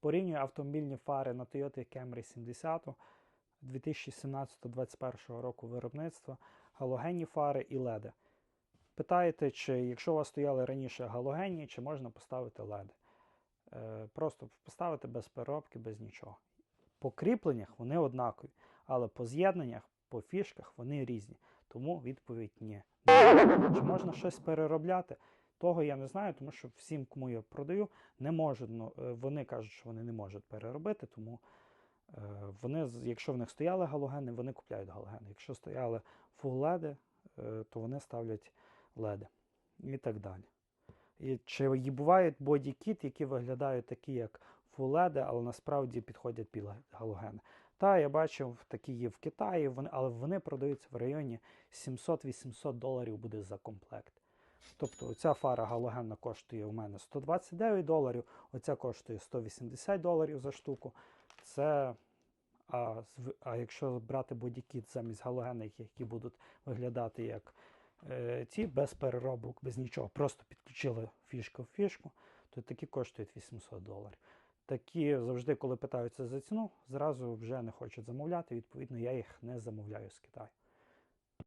Порівнюю автомобільні фари на Toyota Camry 70 2017-2021 року виробництва, галогенні фари і LED. Питаєте, чи якщо у вас стояли раніше галогенні, чи можна поставити LED? Е, просто поставити без переробки, без нічого. По кріпленнях вони однакові, але по з'єднаннях, по фішках вони різні. Тому відповідь ні. Чи можна щось переробляти? Того я не знаю, тому що всім, кому я продаю, не можуть. Е, вони кажуть, що вони не можуть переробити, тому е, вони, якщо в них стояли галогени, вони купляють галогени. Якщо стояли е, то вони ставлять LED і так далі. І чи бувають бодікіт, які виглядають такі, як LED, але насправді підходять під галогени. Та я бачив, такі є в Китаї, але вони продаються в районі 700-800 доларів буде за комплект. Тобто оця фара галогенна коштує у мене 129 доларів, оця коштує 180 доларів за штуку. Це, а, а якщо брати бодікіт замість галогенних, які будуть виглядати як е, ці без переробок, без нічого, просто підключили фішку в фішку, то такі коштують 800 доларів. Такі завжди, коли питаються за ціну, зразу вже не хочуть замовляти. Відповідно, я їх не замовляю з Китаю.